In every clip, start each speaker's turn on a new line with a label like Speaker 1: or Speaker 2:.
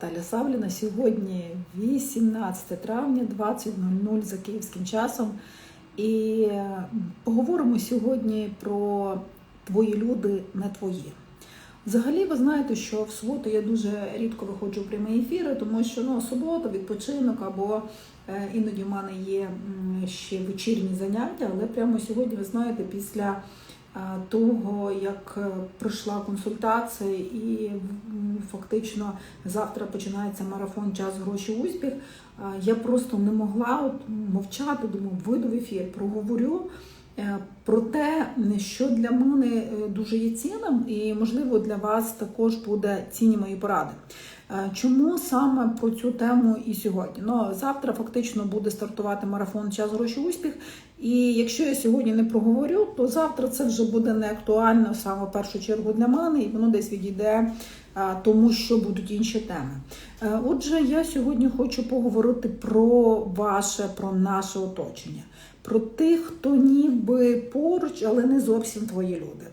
Speaker 1: Таля Савліна. Сьогодні 18 травня, 20.00 за київським часом. І е, поговоримо сьогодні про твої люди, не твої. Взагалі, ви знаєте, що в суботу я дуже рідко виходжу в прямі ефіри, тому що ну, субота, відпочинок або е, іноді в мене є ще вечірні заняття, але прямо сьогодні, ви знаєте, після того, як е, пройшла консультація і фактично завтра починається марафон Час гроші успіх. е, Я просто не могла мовчати, думаю, вийду в ефір, проговорю е, про те, що для мене е, дуже є цінним, і можливо для вас також буде цінні мої поради. Е, Чому саме про цю тему і сьогодні? Ну завтра фактично буде стартувати марафон Час гроші успіх. І якщо я сьогодні не проговорю, то завтра це вже буде не актуально саме в першу чергу для мене, і воно десь відійде тому, що будуть інші теми. Е, Отже, я сьогодні хочу поговорити про ваше, про наше оточення, про тих, хто ніби поруч, але не зовсім твої люди.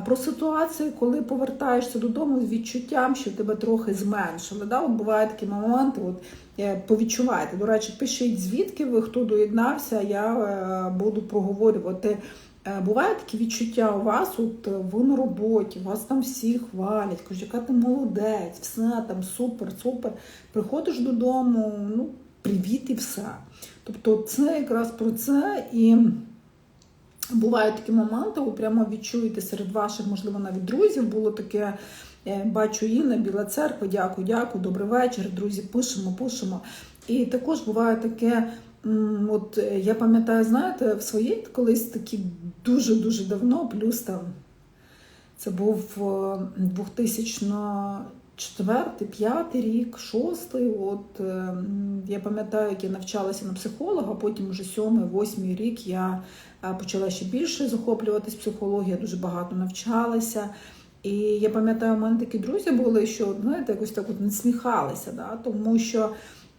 Speaker 1: Про ситуацію, коли повертаєшся додому з відчуттям, що тебе трохи зменшили. Да? От бувають такі моменти, от е, повідчувайте. До речі, пишіть, звідки ви хто доєднався, я е, буду проговорювати. Е, Бувають такі відчуття у вас, от ви на роботі, вас там всі хвалять, кажуть, яка ти молодець, все там супер, супер. Приходиш додому, ну, привіт і все. Тобто це якраз про це і. Бувають такі моменти, ви прямо відчуєте серед ваших, можливо, навіть друзів було таке. е, Бачу Інна, Біла церква, дякую, дякую, добрий вечір. Друзі, пишемо, пишемо. І також буває таке. От е, я пам'ятаю, знаєте, в своїй колись такі дуже-дуже давно, плюс там це був е, 2004-2005 рік, 6 От е, я пам'ятаю, як я навчалася на психолога, потім вже 7-8 рік я е, почала ще більше захоплюватись психологією, дуже багато навчалася. І я пам'ятаю, у мене такі друзі були, що знаєте, якось так от насміхалися, да? тому що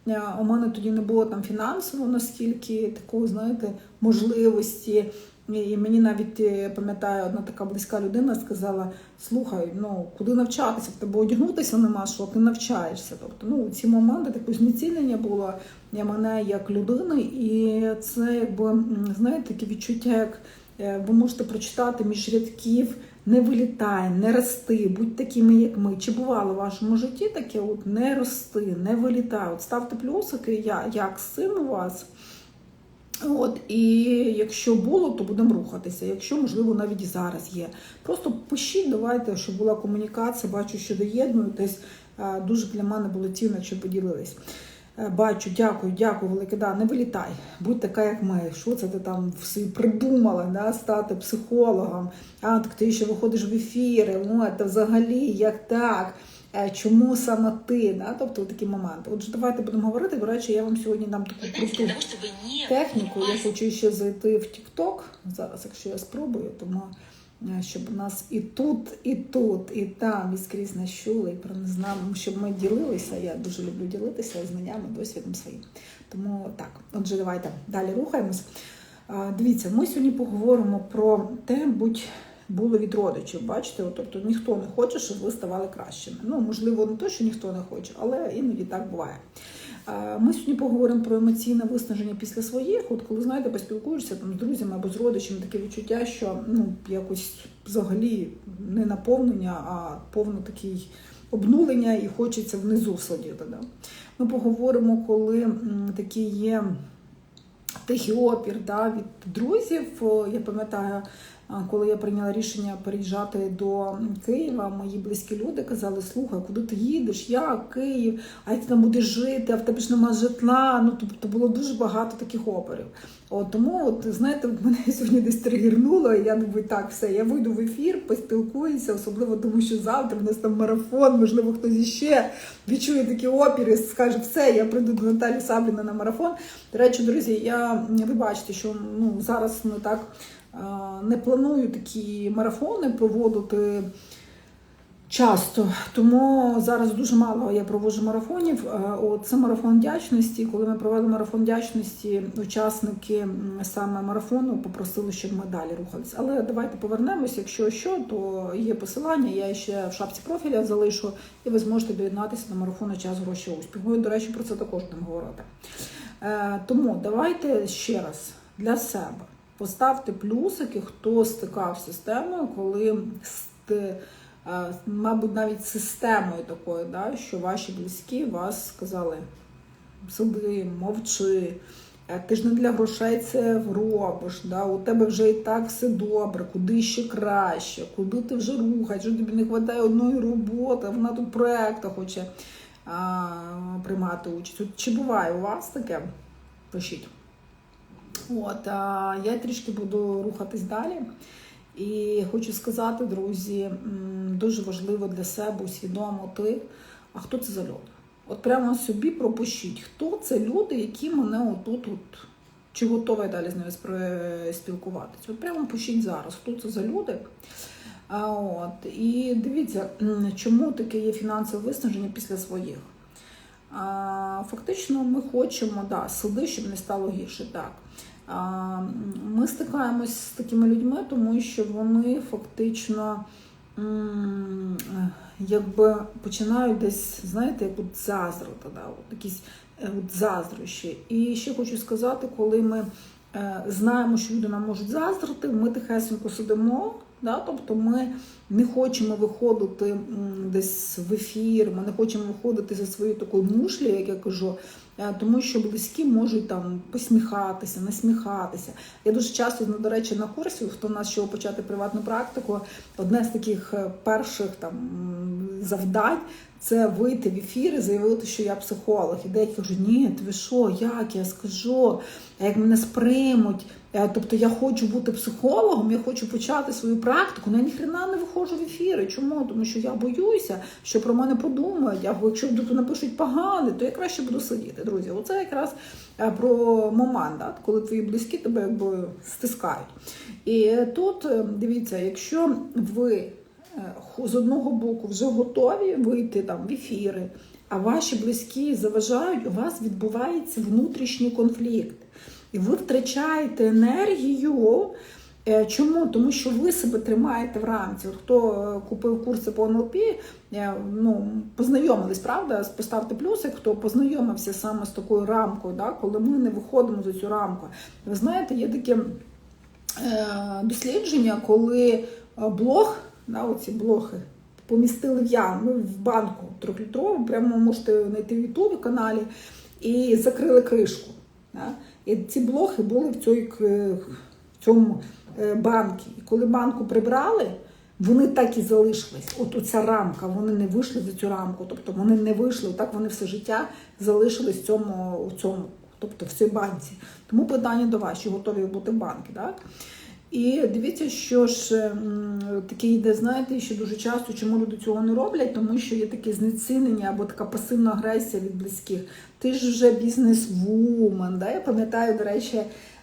Speaker 1: е, у мене тоді не було там фінансово наскільки такої, знаєте, можливості. І мені навіть е, пам'ятаю, одна така близька людина сказала: слухай, ну куди навчатися? В тебе одягнутися нема, що ти навчаєшся. Тобто, ну ці моменти таке знецінення було я мене як людини, і це якби знаєте, таке відчуття, як е, ви можете прочитати між рядків. Не вилітай, не рости, будь такими, як ми. Чи бувало в вашому житті таке? От не рости, не вилітай. От ставте плюсики, я як син у вас. От, і якщо було, то будемо рухатися. Якщо, можливо, навіть і зараз є. Просто пишіть, давайте, щоб була комунікація, бачу, що доєднуєтесь. Е, Дуже для мене було цінно, якщо поділились. Е, Бачу, дякую, дякую, велике. Да, не вилітай, будь така, як ми. Що це ти там всі придумала, да, стати психологом? А так ти ще виходиш в ефіри, ну це взагалі як так? Е, Чому саме ти? Да? Тобто такі моменти. Отже, давайте будемо говорити. До речі, я вам сьогодні дам таку круту
Speaker 2: не
Speaker 1: техніку. Я хочу ще зайти в TikTok. Зараз, якщо я спробую, тому е, щоб у нас і тут, і тут, і там, і скрізь нас чули, і про не знали, щоб ми ділилися. Я дуже люблю ділитися знаннями, досвідом своїм. Тому так, отже, давайте далі рухаємось. Дивіться, ми сьогодні поговоримо про те, будь було від родичів. Бачите, тобто ніхто не хоче, щоб ви ставали кращими. Ну, можливо, не то, що ніхто не хоче, але іноді так буває. Ми сьогодні поговоримо про емоційне виснаження після своїх. От коли знаєте, поспілкуєшся там з друзями або з родичами, таке відчуття, що ну якось взагалі не наповнення, а повно такий обнулення, і хочеться внизу сидіти. Да? Ми поговоримо, коли такі є тихий опір да, від друзів. Я пам'ятаю, коли я прийняла рішення переїжджати до Києва, мої близькі люди казали: слухай, куди ти їдеш? Я Київ, а як ти там будеш жити, а в тебе ж нема житла. Ну тобто було дуже багато таких опорів. От тому, от знаєте, мене сьогодні десь тригернуло, і я думаю, так, все, я вийду в ефір, поспілкуюся, особливо тому, що завтра в нас там марафон, можливо, хтось іще відчує такі опіри, скаже, все, я прийду до Наталі Сабліна на марафон. До речі, друзі, я ви бачите, що ну зараз не так не планую такі марафони проводити. Часто, тому зараз дуже мало я проводжу марафонів. Е, От це марафон вдячності. Коли ми провели марафон вдячності, учасники саме марафону попросили, щоб ми далі рухалися. Але давайте повернемось. Якщо що, то є посилання. Я ще в шапці профіля залишу, і ви зможете доєднатися до марафону час гроші успіху. І, до речі, про це також будемо говорити. Е, Тому давайте ще раз для себе поставте плюсики, хто стикався з темою, коли е, мабуть, навіть системою такою, да, що ваші близькі вас сказали: сиди, мовчи. е, Ти ж не для грошей це робиш, да? у тебе вже і так все добре, куди ще краще, куди ти вже рухаєш, що тобі не вистачає одної роботи, вона тут проекта хоче а, приймати участь. Чи буває у вас таке? Пишіть. От, а я трішки буду рухатись далі. І хочу сказати, друзі, дуже важливо для себе усвідомити, а хто це за люди. От прямо собі пропишіть, хто це люди, які мене отут, от, чи готова я далі з ними спілкуватися. От прямо пишіть зараз, хто це за люди. А, от, і дивіться, чому таке є фінансове виснаження після своїх. А, Фактично, ми хочемо, да, сиди, щоб не стало гірше. Так. Ми стикаємось з такими людьми, тому що вони фактично якби починають десь, знаєте, як от заздрити, да, от якісь е, от заздрощі. І ще хочу сказати, коли ми е, знаємо, що люди нам можуть заздрити, ми тихесенько сидимо. Да? Тобто ми не хочемо виходити десь в ефір, ми не хочемо виходити за свою такою мушлі, як я кажу, е, тому що близькі можуть там посміхатися, насміхатися. Я дуже часто, ну, до речі, на курсі, хто нас ще почати приватну практику, одне з таких е, перших там завдань це вийти в ефір і заявити, що я психолог. І деякі кажуть, ні, ти що, як я скажу, як мене сприймуть. Е, Тобто я хочу бути психологом, я хочу почати свою практику, але я ніхрена не виходжу в ефіри. Чому? Тому що я боюся, що про мене подумають. А якщо напишуть погане, то я краще буду сидіти. Друзі, оце якраз е, про момент, да? коли твої близькі тебе якби стискають. І тут е, дивіться, якщо ви з одного боку вже готові вийти там в ефіри, а ваші близькі заважають, у вас відбувається внутрішній конфлікт. І ви втрачаєте енергію. Е, Чому? Тому що ви себе тримаєте в рамці. От хто е, купив курси по НЛП, е, ну, познайомились, правда? Поставте плюсик, хто познайомився саме з такою рамкою, да? коли ми не виходимо за цю рамку. Ви знаєте, є таке е, дослідження, коли е, блог, да, оці блоги, помістили в яму в банку трьохлітрову, прямо можете знайти в Ютубі каналі, і закрили кришку. Да? І ці блохи були в цій, в цьому е, банці. І коли банку прибрали, вони так і залишились. От оця рамка, вони не вийшли за цю рамку. Тобто вони не вийшли, так вони все життя залишились в цьому, в цьому, тобто в цій банці. Тому питання до вас, чи готові бути банки, так? І дивіться, що ж м, таке йде, знаєте, що дуже часто чому люди цього не роблять, тому що є таке знецінення або така пасивна агресія від близьких. Ти ж вже бізнес-вумен. Да? Я пам'ятаю, до речі,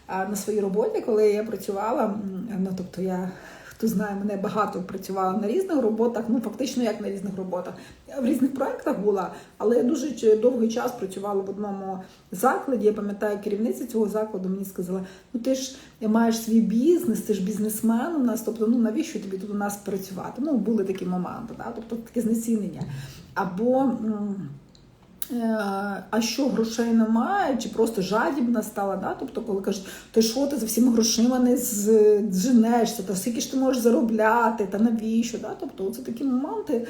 Speaker 1: на своїй роботі, коли я працювала, ну тобто я. Хто знає, мене багато працювала на різних роботах, ну фактично як на різних роботах. Я в різних проєктах була, але я дуже довгий час працювала в одному закладі. Я пам'ятаю, керівниця цього закладу мені сказала: ну ти ж маєш свій бізнес, ти ж бізнесмен у нас, тобто ну навіщо тобі тут у нас працювати? Ну, були такі моменти, да? тобто таке знецінення. Або. Е, А що грошей немає, чи просто жадібна стала? Да? Тобто, коли кажуть, ти що ти за всіма грошима не зженешся, та скільки ж ти можеш заробляти, та навіщо? Да? Тобто, це такі моменти.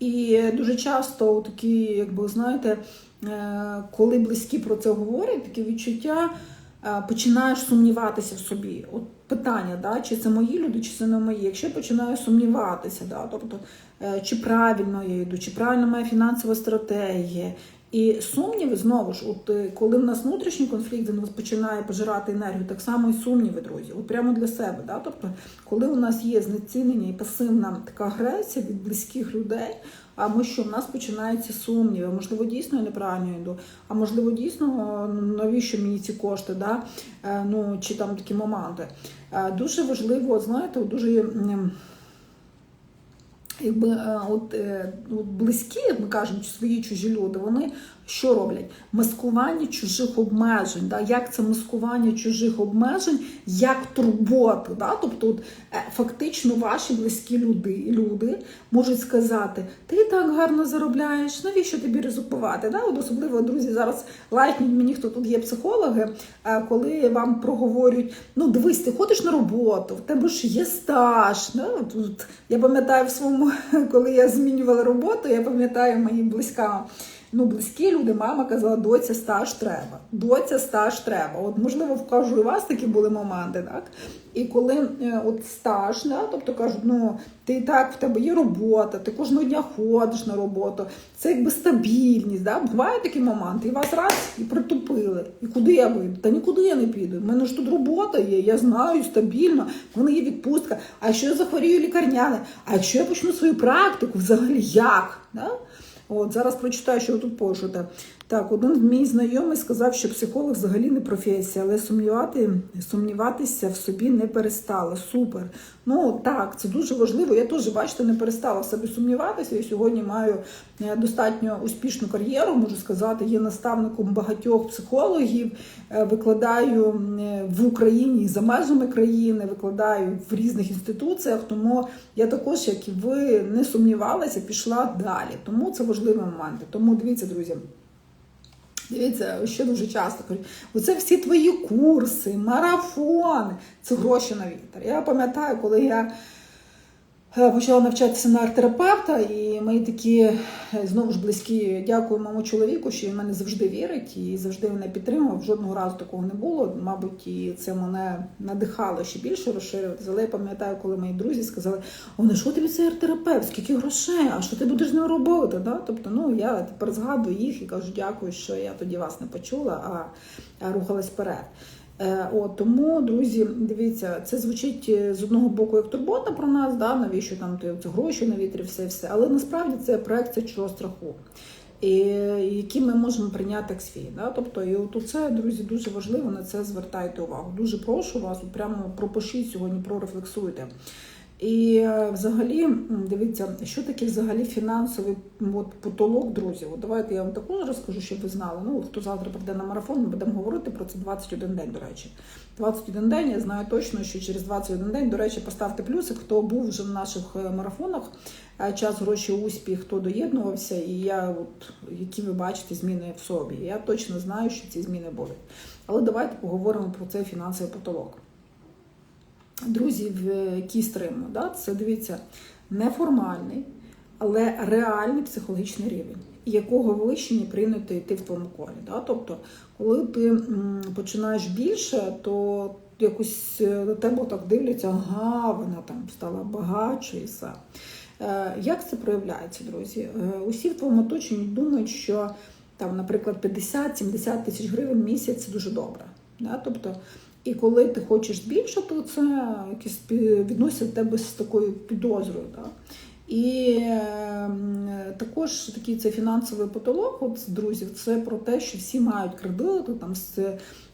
Speaker 1: І дуже часто такі, якби знаєте, е, коли близькі про це говорять, такі відчуття. Е, Починаєш сумніватися в собі. От питання, да, чи це мої люди, чи це не мої. Якщо я починаю сумніватися, да, тобто е, чи правильно я йду, чи правильно моя фінансова стратегія. І сумніви знову ж, от е, коли в нас внутрішній конфлікт він починає пожирати енергію, так само і сумніви, друзі, от прямо для себе. Да? Тобто, коли у нас є знецінення і пасивна така агресія від близьких людей, а ми що в нас починаються сумніви, можливо, дійсно я неправильно йду, а можливо, дійсно навіщо мені ці кошти, да? Е, ну чи там такі моменти. Е, Дуже важливо, знаєте, дуже. якби е, от, от близькі, як ми кажемо, чи свої чужі люди, вони що роблять? Маскування чужих обмежень. Да? Як це маскування чужих обмежень, як турботи. Да? Тобто, от, е, фактично, ваші близькі люди, люди можуть сказати: ти так гарно заробляєш, навіщо тобі ризикувати? Да? От особливо, друзі, зараз лайкніть мені, хто тут є психологи, е, коли вам проговорюють: ну дивись, ти ходиш на роботу, в тебе ж є стаж. Да? От, я пам'ятаю в своєму, коли я змінювала роботу, я пам'ятаю мої близька ну, близькі люди, мама казала, доця стаж треба. Доця стаж треба. От, можливо, вкажу, у вас такі були моменти, так? І коли е, от стаж, да, тобто кажуть, ну ти так в тебе є робота, ти кожного дня ходиш на роботу, це якби стабільність. Да? Бувають такі моменти, і вас раз і притупили. І куди я вийду? Та нікуди я не піду. У мене ж тут робота є, я знаю стабільно, в мене є відпустка. А якщо я захворію лікарняне, а якщо я почну свою практику, взагалі як? Да? От зараз прочитаю, що тут пишете. Так, один мій знайомий сказав, що психолог взагалі не професія, але сумнівати, сумніватися в собі не перестала. Супер. Ну так, це дуже важливо. Я теж, бачите, не перестала в собі сумніватися. Я сьогодні маю е, достатньо успішну кар'єру, можу сказати, є наставником багатьох психологів, е, викладаю е, в Україні за межами країни, викладаю в різних інституціях. Тому я також, як і ви, не сумнівалася, пішла далі. Тому це важливі моменти. Тому дивіться, друзі. Дивіться, що дуже часто кажуть, оце всі твої курси, марафони, це гроші на вітер. Я пам'ятаю, коли я почала навчатися на арт-терапевта, і мої такі е, знову ж близькі, дякую моєму чоловіку, що він мене завжди вірить і завжди мене підтримував. Жодного разу такого не було. Мабуть, і це мене надихало ще більше розширюватися. Але я пам'ятаю, коли мої друзі сказали: О, що тобі цей арт-терапевт, скільки грошей, а що ти будеш з ним робити? Да? Тобто, ну я тепер згадую їх і кажу, дякую, що я тоді вас не почула, а рухалась вперед. Е, от, Тому, друзі, дивіться, це звучить е, з одного боку як турбота про нас, да, навіщо там це гроші на вітрі, все все. Але насправді це проекція чого страху, і, який ми можемо прийняти як свій. Да? Тобто, і от це, друзі, дуже важливо на це звертайте увагу. Дуже прошу вас, прямо пропишіть сьогодні, прорефлексуйте. І е, взагалі, дивіться, що таке взагалі фінансовий от, потолок, друзі. От Давайте я вам також розкажу, щоб ви знали. Ну, Хто завтра прийде на марафон, ми будемо говорити про це 21 день, до речі. 21 день, я знаю точно, що через 21 день, до речі, поставте плюсик, хто був вже в наших е, марафонах, е, час, гроші, успіх, хто доєднувався, і я, от, які ви бачите, зміни в собі. Я точно знаю, що ці зміни будуть. Але давайте поговоримо про цей фінансовий потолок друзів, які стримують. Да? Це дивіться неформальний, але реальний психологічний рівень, якого вище не прийнято йти в твоєму колі. Да? Тобто, коли ти починаєш більше, то якось е, на тебе так дивляться, ага, вона там стала багатшою і все. Е, як це проявляється, друзі? Е, усі в твоєму оточенні думають, що там, наприклад, 50-70 тисяч гривень в місяць це дуже добре. Да? Тобто і коли ти хочеш більше, то це якісь відносять тебе з такою підозрою. Так? І е, також такий це фінансовий потолок от з друзів. Це про те, що всі мають кредити, там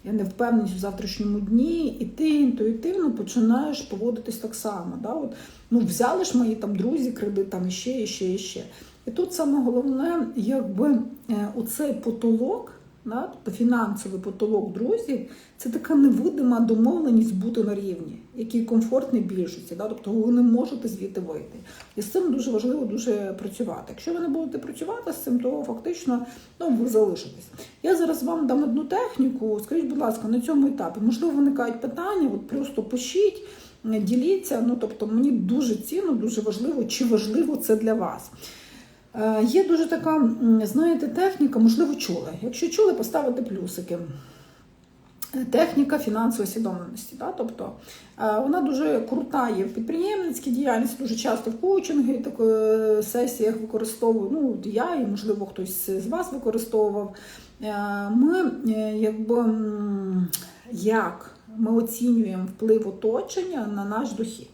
Speaker 1: невпевненість в завтрашньому дні, і ти інтуїтивно починаєш поводитись так само. Да? От, ну, Взяли ж мої там друзі кредит, там іще, іще, іще. І тут саме головне, якби е, оцей потолок. Да? Тобто фінансовий потолок друзів це така невидима домовленість бути на рівні, який комфортний більшості. Да? Тобто ви не можете звідти вийти. І з цим дуже важливо дуже працювати. Якщо ви не будете працювати з цим, то фактично ну, ви залишитесь. Я зараз вам дам одну техніку. Скажіть, будь ласка, на цьому етапі можливо виникають питання, от просто пишіть, діліться. Ну тобто мені дуже цінно, дуже важливо, чи важливо це для вас. Е, є дуже така, знаєте, техніка, можливо, чули. Якщо чули, поставити плюсики. Техніка фінансової свідомості. Да? Тобто е, вона дуже крута є в підприємницькій діяльності, дуже часто в коучингі, таких е, сесіях використовую. Ну, я і, можливо, хтось з вас використовував. Ми якби як ми оцінюємо вплив оточення на наш дохід.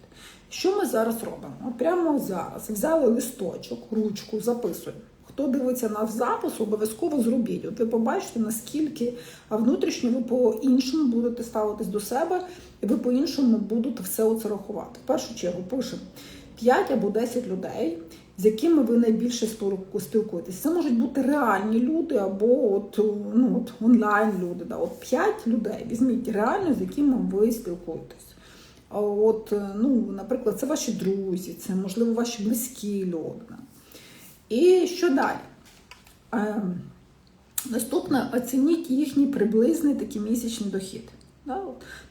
Speaker 1: Що ми зараз робимо? Прямо зараз взяли листочок, ручку, записуємо. Хто дивиться на запис, обов'язково зробіть. От ви побачите, наскільки внутрішньо ви по-іншому будете ставитись до себе, і ви по-іншому будете все оце рахувати. В першу чергу пишемо. 5 або 10 людей, з якими ви найбільше спілку- спілкуєтесь. Це можуть бути реальні люди або от, ну, от онлайн люди. Да. От 5 людей візьміть реально, з якими ви спілкуєтесь. От, е, ну, наприклад, це ваші друзі, це можливо ваші близькі люди. І що далі? Ем, Наступне оцініть їхній приблизний такий місячний дохід. Да?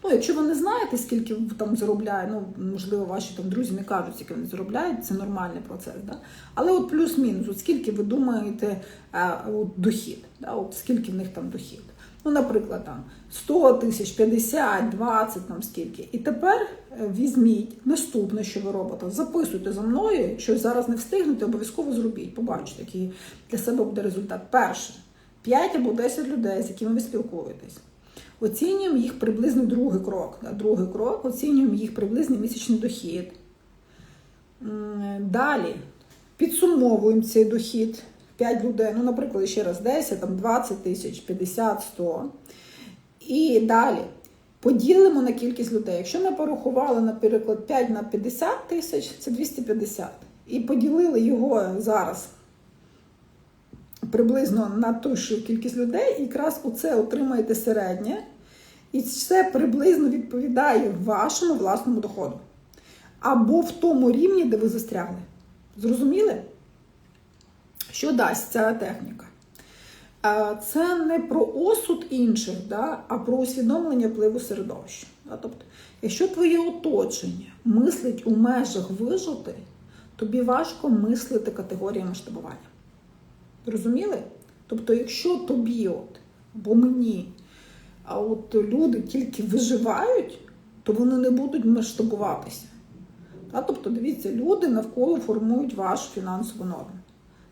Speaker 1: Ну, якщо ви не знаєте, скільки там заробляє, ну можливо, ваші там друзі не кажуть, скільки вони заробляють, це нормальний процес. Да? Але от плюс-мінус, от скільки ви думаєте е, от дохід, да? от скільки в них там дохід. Ну, наприклад, там 100 тисяч, 50, 20, там скільки. І тепер е, візьміть наступне, що ви робите. Записуйте за мною. Якщо зараз не встигнете, обов'язково зробіть. Побачите, який для себе буде результат. Перше, 5 або 10 людей, з якими ви спілкуєтесь. Оцінюємо їх приблизно другий крок. Да? Другий крок оцінюємо їх приблизний місячний дохід. Далі підсумовуємо цей дохід. 5 людей, ну, наприклад, ще раз 10, там 20 тисяч, 50, 100. І далі поділимо на кількість людей. Якщо ми порахували, наприклад, 5 на 50 тисяч, це 250. І поділили його зараз приблизно на ту ж кількість людей, і якраз оце отримаєте середнє. І це приблизно відповідає вашому власному доходу. Або в тому рівні, де ви застрягли. Зрозуміли? Що дасть ця техніка? Це не про осуд інших, да, а про усвідомлення впливу середовища. Да? Тобто, якщо твоє оточення мислить у межах вижити, тобі важко мислити категоріями масштабування. Розуміли? Тобто, якщо тобі, от, або мені, а от люди тільки виживають, то вони не будуть масштабуватися. Та, тобто, дивіться, люди навколо формують вашу фінансову норму.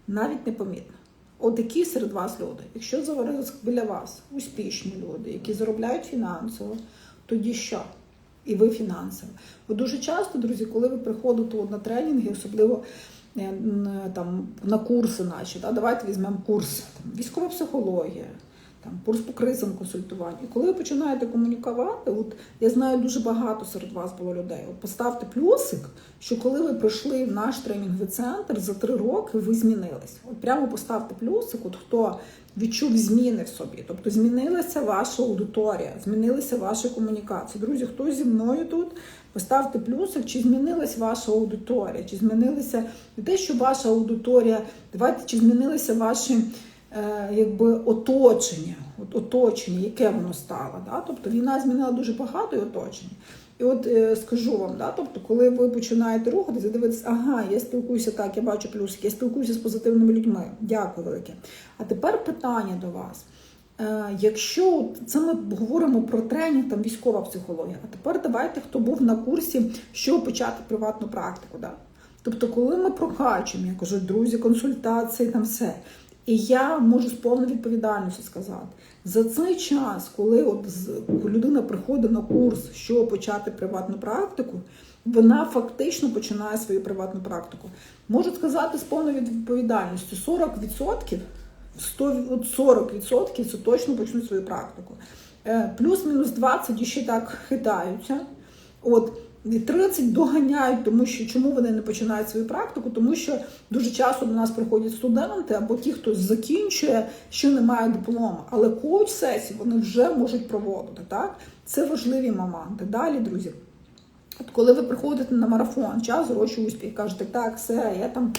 Speaker 1: Навіть непомітно. От які серед вас люди. Якщо зараз біля вас успішні люди, які заробляють фінансово, тоді що? І ви фінансово. Бо дуже часто, друзі, коли ви приходите на тренінги, особливо е, там на курси наші, да, давайте візьмемо курс там, військова психологія, там по кризам консультування. І коли ви починаєте комунікувати, от я знаю дуже багато серед вас було людей. От поставте плюсик, що коли ви прийшли в наш тренінговий центр за три роки, ви змінились. От прямо поставте плюсик, от хто відчув зміни в собі. Тобто змінилася ваша аудиторія, змінилися ваші комунікації. Друзі, хто зі мною тут? Поставте плюсик, чи змінилась ваша аудиторія, чи змінилися не те, що ваша аудиторія, давайте чи змінилися ваші якби оточення, от оточення, яке воно стало. Да? Тобто війна змінила дуже багато і оточення. І от е, скажу вам, да, тобто, коли ви починаєте рухатися, дивитися, ага, я спілкуюся так, я бачу плюсики, я спілкуюся з позитивними людьми. Дякую велике. А тепер питання до вас. Е, Якщо це ми говоримо про тренінг, там військова психологія, а тепер давайте, хто був на курсі, що почати приватну практику. Да? Тобто, коли ми прокачуємо, я кажу, друзі, консультації, там все. І я можу з повною відповідальністю сказати, за цей час, коли от людина приходить на курс, що почати приватну практику, вона фактично починає свою приватну практику. Можу сказати з повною відповідальністю: 40%, 100, от 40% це точно почнуть свою практику. Е, Плюс-мінус 20 ще так хитаються. От і 30 доганяють, тому що чому вони не починають свою практику? Тому що дуже часто до нас приходять студенти або ті, хто закінчує, що не має диплому. Але коуч сесії вони вже можуть проводити. Так це важливі моменти. Далі, друзі. От коли ви приходите на марафон, час гроші успіх, кажете, так, все, я там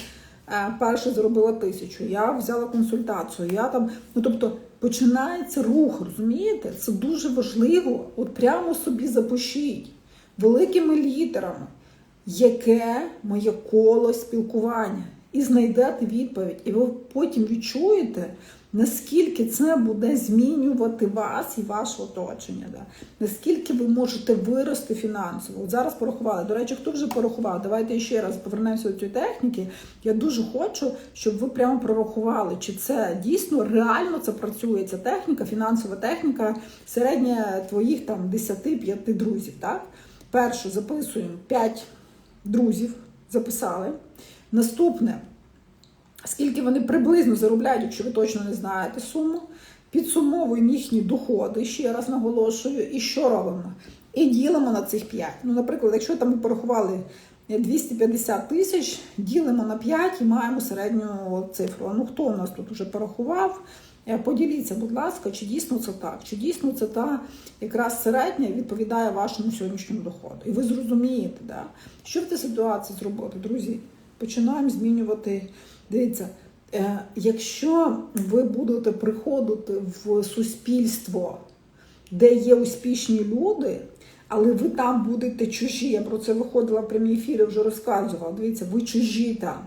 Speaker 1: е, перше зробила тисячу, я взяла консультацію, я там, ну тобто починається рух, розумієте? Це дуже важливо. От прямо собі запишіть великими літерами, яке моє коло спілкування, і знайдете відповідь, і ви потім відчуєте, наскільки це буде змінювати вас і ваше оточення. Да? Наскільки ви можете вирости фінансово. От зараз порахували. До речі, хто вже порахував? Давайте ще раз повернемося до цієї техніки. Я дуже хочу, щоб ви прямо прорахували, чи це дійсно реально це працює. Ця техніка, фінансова техніка, середня твоїх там 10-5 друзів. Так? Перше записуємо 5 друзів, записали. Наступне, скільки вони приблизно заробляють, якщо ви точно не знаєте суму. Підсумовуємо їхні доходи, ще раз наголошую, і що робимо? І ділимо на цих 5. Ну, наприклад, якщо там ми порахували 250 тисяч ділимо на 5 і маємо середню цифру. Ну хто у нас тут вже порахував? Е, Поділіться, будь ласка, чи дійсно це так? Чи дійсно це та якраз середня відповідає вашому сьогоднішньому доходу? І ви зрозумієте, да? що в цій ситуації зробити, друзі? Починаємо змінювати. Дивіться, е, якщо ви будете приходити в суспільство, де є успішні люди, але ви там будете чужі. Я про це виходила в прямі ефіри, вже розказувала. Дивіться, ви чужі там,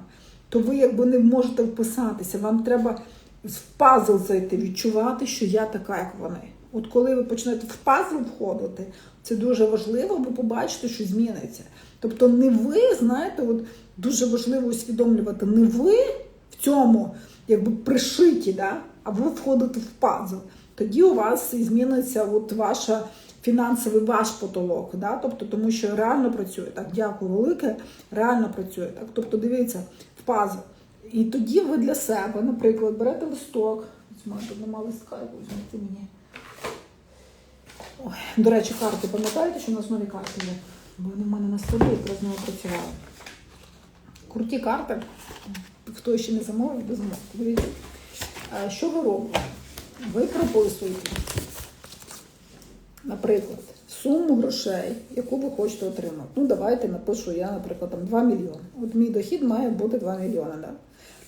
Speaker 1: то ви якби не можете вписатися. Вам треба в пазл зайти, відчувати, що я така, як вони. От коли ви почнете в пазл входити, це дуже важливо, ви побачите, що зміниться. Тобто, не ви, знаєте, от дуже важливо усвідомлювати, не ви в цьому якби пришиті, да? а ви входите в пазл. Тоді у вас зміниться от ваша фінансовий ваш потолок. Да? Тобто, тому що реально працює так. Дякую велике, реально працює так. Тобто, дивіться в пазл. І тоді ви для себе, наприклад, берете листок. Ось нема листка, візьмете мені. Ой, до речі, карти, пам'ятаєте, що у нас нові карти є? Бо вони в мене на столі якраз ними працювали. Круті карти. Хто ще не замовив, ви замовите. Дивіться, Е, що ви робите? Ви прописуєте, наприклад, суму грошей, яку ви хочете отримати. Ну, давайте напишу я, наприклад, там 2 мільйони. От мій дохід має бути 2 мільйони. Да?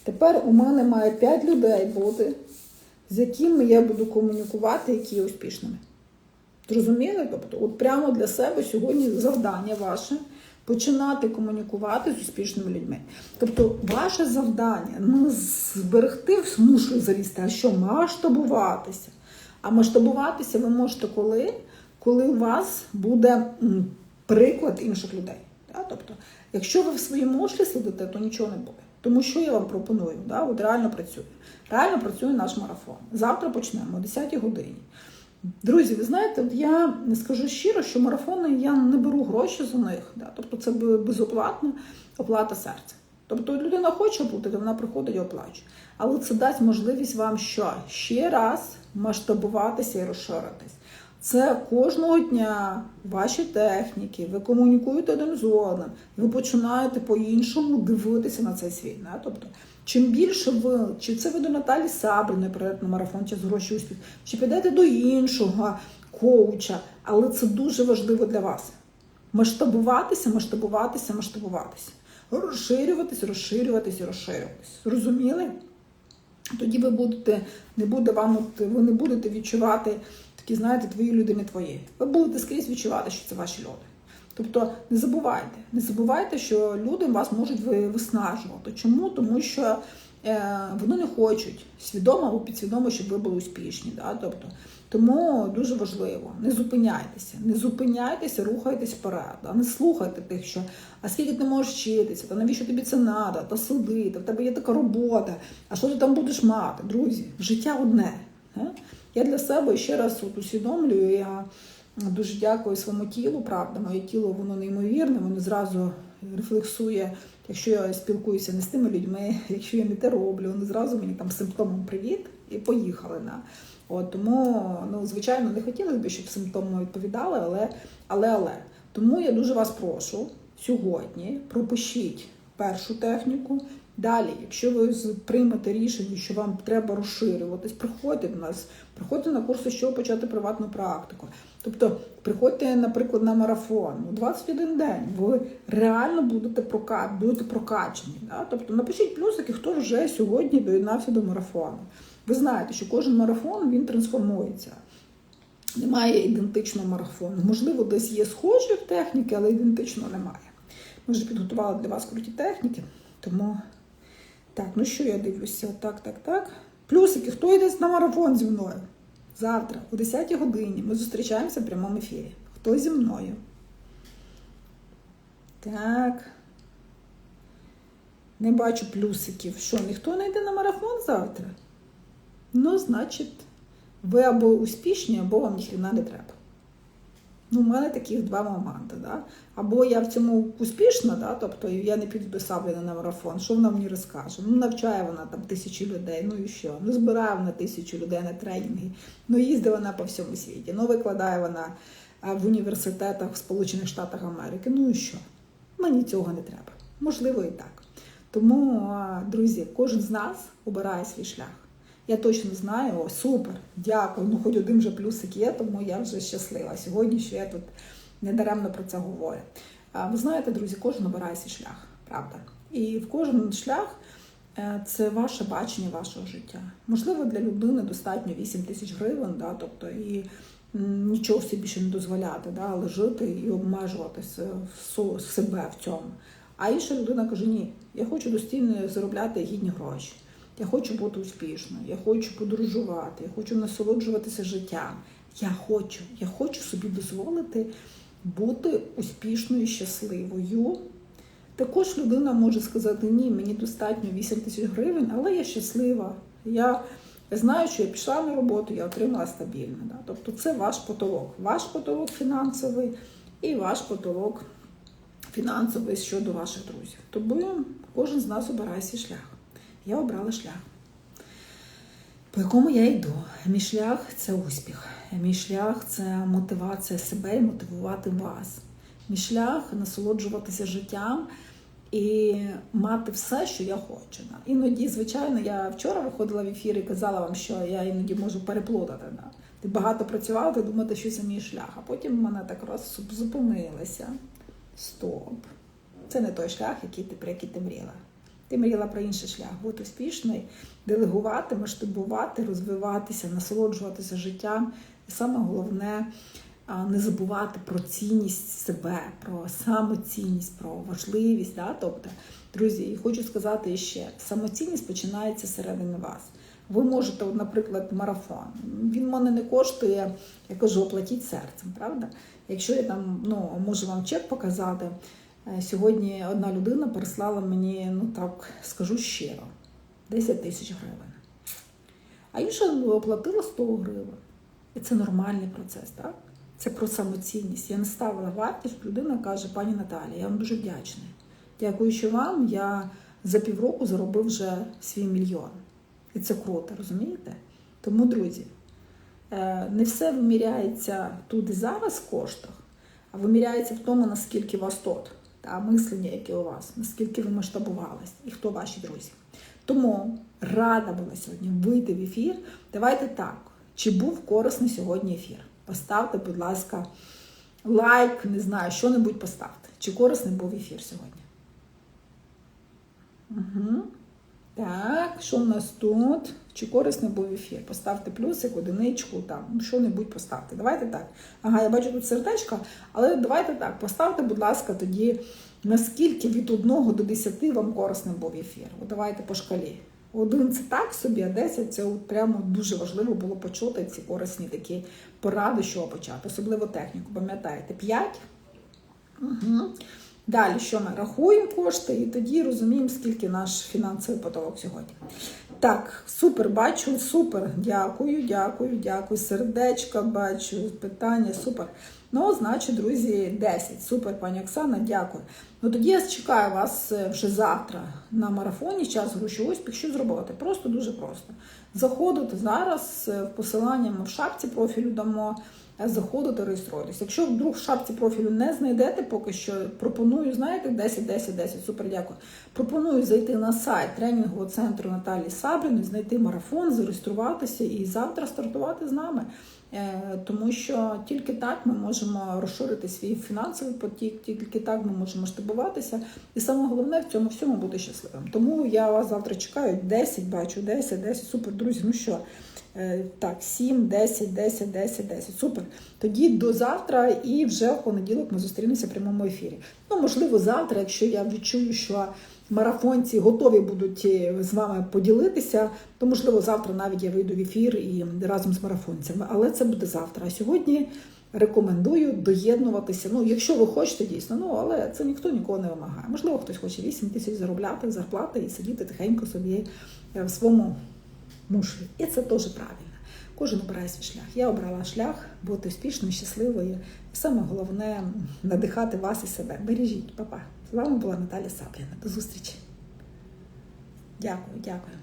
Speaker 1: Тепер у мене має 5 людей бути, з якими я буду комунікувати, які є успішними. Зрозуміли? Тобто, от прямо для себе сьогодні завдання ваше починати комунікувати з успішними людьми. Тобто, ваше завдання не зберегти в мушлю залізти, а що масштабуватися. А масштабуватися ви можете коли? Коли у вас буде приклад інших людей. Да? Тобто, якщо ви в своєму мушлі сидите, то нічого не буде. Тому що я вам пропоную, да? от реально працює. Реально працює наш марафон. Завтра почнемо о 10 годині. Друзі, ви знаєте, от я скажу щиро, що марафони я не беру гроші за них. Да? Тобто це безоплатна оплата серця. Тобто людина хоче оплатити, вона приходить і оплачує. Але це дасть можливість вам що? Ще раз масштабуватися і розширитись. Це кожного дня ваші техніки, ви комунікуєте один з одним, ви починаєте по-іншому дивитися на цей світ. Да? Тобто, чим більше ви, чи це ви до Наталі Сабриної прийдете на марафон, чи з гроші успіх, чи підете до іншого коуча, але це дуже важливо для вас. Масштабуватися, масштабуватися, масштабуватися. Розширюватись, розширюватись розширюватись. Зрозуміли? Тоді ви будете, не буде вам, от, ви не будете відчувати такі, знаєте, твої люди не твої. Ви будете скрізь відчувати, що це ваші люди. Тобто не забувайте, не забувайте, що люди вас можуть виснажувати. Чому? Тому що е, вони не хочуть свідомо або підсвідомо, щоб ви були успішні. Да? Тобто, тому дуже важливо, не зупиняйтеся, не зупиняйтеся, рухайтесь вперед, да? не слухайте тих, що а скільки ти можеш вчитися, та навіщо тобі це треба, та сиди, та в тебе є така робота, а що ти там будеш мати? Друзі, життя одне. Да? Я для себе ще раз от усвідомлюю, я дуже дякую своєму тілу, правда, моє тіло воно неймовірне, воно зразу рефлексує, якщо я спілкуюся не з тими людьми, якщо я не те роблю, воно зразу мені там симптомом привіт і поїхали. на. От, Тому, ну, звичайно, не хотілося б, щоб симптоми відповідали, але, але, але. Тому я дуже вас прошу сьогодні пропишіть першу техніку. Далі, якщо ви приймете рішення, що вам треба розширюватись, приходьте до нас, приходьте на курси, що почати приватну практику. Тобто, приходьте, наприклад, на марафон, ну, 21 день, ви реально будете прока... будете прокачені. Да? Тобто напишіть плюсики, хто вже сьогодні доєднався до марафону. Ви знаєте, що кожен марафон він трансформується. Немає ідентичного марафону. Можливо, десь є схожі техніки, але ідентичного немає. Ми вже підготували для вас круті техніки, тому. Так, ну що я дивлюся? Так, так, так. Плюсики, хто йде на марафон зі мною? Завтра, о 10 годині, ми зустрічаємося в прямому ефірі. Хто зі мною? Так. Не бачу плюсиків. Що, ніхто не йде на марафон завтра? Ну, значить, ви або успішні, або вам ніхрена не треба. Ну, у мене таких два моменти. Да? Або я в цьому успішна, да? тобто я не до на марафон, що вона мені розкаже? Ну, навчає вона там тисячі людей, ну і що? Ну, збирає вона тисячу людей на тренінги, ну їздить вона по всьому світі, ну викладає вона в університетах в Сполучених Штатах Америки, ну і що? Мені цього не треба. Можливо, і так. Тому, друзі, кожен з нас обирає свій шлях. Я точно знаю, о, супер, дякую. Ну, хоч один вже плюсик є, тому я вже щаслива сьогодні, що я тут недаремно про це говорю. Ви знаєте, друзі, кожен обирає свій шлях, правда. І в кожен шлях е, це ваше бачення вашого життя. Можливо, для людини достатньо 8 тисяч гривень, да, тобто і нічого собі більше не дозволяти, да, але жити і обмежувати со- себе в цьому. А інша людина каже: ні, я хочу достійно заробляти гідні гроші. Я хочу бути успішною, я хочу подорожувати, я хочу насолоджуватися життям. Я хочу, я хочу собі дозволити бути успішною, щасливою. Також людина може сказати, ні, мені достатньо 8 тисяч гривень, але я щаслива. Я знаю, що я пішла на роботу, я отримала стабільно. Да? Тобто це ваш потолок. Ваш потолок фінансовий і ваш потолок фінансовий щодо ваших друзів. Тому кожен з нас обирає свій шлях. Я обрала шлях, по якому я йду. Мій шлях це успіх. Мій шлях це мотивація себе і мотивувати вас. Мій шлях насолоджуватися життям і мати все, що я хочу. Іноді, звичайно, я вчора виходила в ефір і казала вам, що я іноді можу переплутати. Ти багато працював, ти думаєте, що це мій шлях. А потім мене так раз зупинилася. Стоп. Це не той шлях, який ти, про який ти мріяла. Ти мріяла про інший шлях, бути успішною, делегувати, масштабувати, розвиватися, насолоджуватися життям. І саме головне не забувати про цінність себе, про самоцінність, про важливість. Да? Тобто, друзі, і хочу сказати ще: самоцінність починається всередині вас. Ви можете, наприклад, марафон. Він мене не коштує, я кажу, оплатіть серцем, правда? Якщо я там ну, можу вам чек показати. Е, Сьогодні одна людина переслала мені, ну так скажу щиро, 10 тисяч гривень. А інша оплатила 100 гривень. І це нормальний процес, так? Це про самоцінність. Я не ставила вартість, людина каже, пані Наталі, я вам дуже вдячний. Дякуючи вам, я за півроку заробив вже свій мільйон. І це круто, розумієте? Тому, друзі, е, не все виміряється тут і зараз в коштах, а виміряється в тому, наскільки вас тут, та мислення, яке у вас, наскільки ви масштабувались і хто ваші друзі. Тому рада була сьогодні вийти в ефір. Давайте так. Чи був корисний сьогодні ефір? Поставте, будь ласка, лайк, не знаю, що-небудь поставте. Чи корисний був ефір сьогодні? Угу. Так, що в нас тут? Чи корисний був ефір? Поставте плюсик, одиничку, там, ну, що-небудь поставте. Давайте так. Ага, я бачу тут сердечко, але давайте так. Поставте, будь ласка, тоді, наскільки від 1 до 10 вам корисним був ефір. От давайте по шкалі. Один це так собі, а 10 це от прямо дуже важливо було почути ці корисні такі поради, що почати, особливо техніку. Пам'ятаєте, 5. Угу. Далі, що ми рахуємо кошти, і тоді розуміємо, скільки наш фінансовий потолок сьогодні. Так, супер, бачу, супер. Дякую, дякую, дякую. Сердечка бачу, питання, супер. Ну, значить, друзі, 10. Супер, пані Оксана, дякую. Ну тоді я чекаю вас е, вже завтра на марафоні час гроші успіх. Що зробити? Просто дуже просто. Заходите зараз е, в посилання в шапці профілю дамо. Заходите, реєструйтесь. Якщо вдруг в шапці профілю не знайдете, поки що пропоную, знаєте, 10, 10, 10, супер, дякую. Пропоную зайти на сайт тренінгового центру Наталії Сабріної, знайти марафон, зареєструватися і завтра стартувати з нами. Е, Тому що тільки так ми можемо розширити свій фінансовий потік, тільки так ми можемо масштабуватися. І саме головне в цьому всьому бути щасливим. Тому я вас завтра чекаю 10, бачу 10, 10, супер, друзі. Ну що, так, 7, 10, 10, 10, 10. Супер. Тоді до завтра і вже в понеділок ми зустрінемося в прямому ефірі. Ну, можливо, завтра, якщо я відчую, що марафонці готові будуть е, з вами поділитися, то можливо завтра навіть я вийду в ефір і разом з марафонцями. Але це буде завтра. А сьогодні рекомендую доєднуватися. Ну, якщо ви хочете дійсно, ну але це ніхто нікого не вимагає. Можливо, хтось хоче 8 тисяч заробляти зарплати і сидіти тихенько собі е, в своєму мушлі. І це теж правильно. Кожен обирає свій шлях. Я обрала шлях бути успішною, щасливою. І саме головне надихати вас і себе. Бережіть, папа. З вами була Наталя Сапліна. До зустрічі. Дякую, дякую.